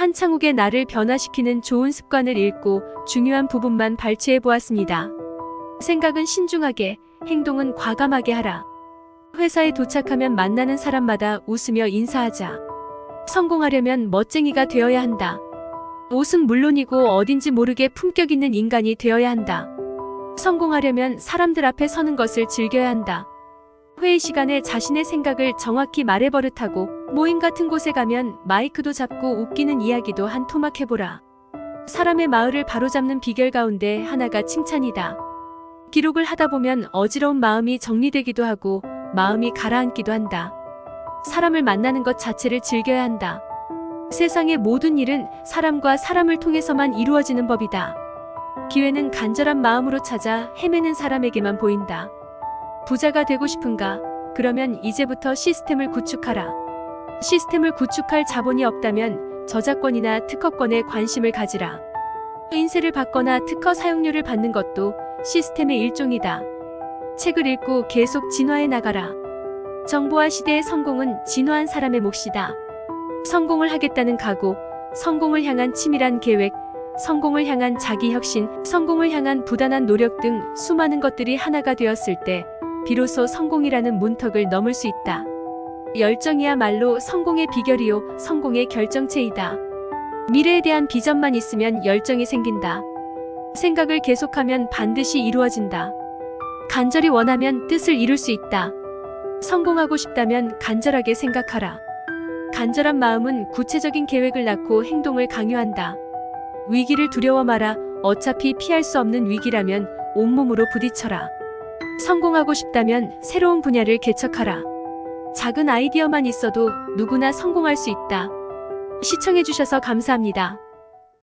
한창욱의 나를 변화시키는 좋은 습관을 읽고 중요한 부분만 발췌해 보았습니다. 생각은 신중하게, 행동은 과감하게 하라. 회사에 도착하면 만나는 사람마다 웃으며 인사하자. 성공하려면 멋쟁이가 되어야 한다. 옷은 물론이고 어딘지 모르게 품격 있는 인간이 되어야 한다. 성공하려면 사람들 앞에 서는 것을 즐겨야 한다. 회의 시간에 자신의 생각을 정확히 말해버릇하고 모임 같은 곳에 가면 마이크도 잡고 웃기는 이야기도 한 토막 해보라. 사람의 마을을 바로잡는 비결 가운데 하나가 칭찬이다. 기록을 하다 보면 어지러운 마음이 정리되기도 하고 마음이 가라앉기도 한다. 사람을 만나는 것 자체를 즐겨야 한다. 세상의 모든 일은 사람과 사람을 통해서만 이루어지는 법이다. 기회는 간절한 마음으로 찾아 헤매는 사람에게만 보인다. 부자가 되고 싶은가? 그러면 이제부터 시스템을 구축하라. 시스템을 구축할 자본이 없다면 저작권이나 특허권에 관심을 가지라. 인쇄를 받거나 특허 사용료를 받는 것도 시스템의 일종이다. 책을 읽고 계속 진화해 나가라. 정보화 시대의 성공은 진화한 사람의 몫이다. 성공을 하겠다는 각오, 성공을 향한 치밀한 계획, 성공을 향한 자기 혁신, 성공을 향한 부단한 노력 등 수많은 것들이 하나가 되었을 때 비로소 성공이라는 문턱을 넘을 수 있다. 열정이야말로 성공의 비결이요, 성공의 결정체이다. 미래에 대한 비전만 있으면 열정이 생긴다. 생각을 계속하면 반드시 이루어진다. 간절히 원하면 뜻을 이룰 수 있다. 성공하고 싶다면 간절하게 생각하라. 간절한 마음은 구체적인 계획을 낳고 행동을 강요한다. 위기를 두려워 마라. 어차피 피할 수 없는 위기라면 온몸으로 부딪혀라. 성공하고 싶다면 새로운 분야를 개척하라. 작은 아이디어만 있어도 누구나 성공할 수 있다. 시청해주셔서 감사합니다.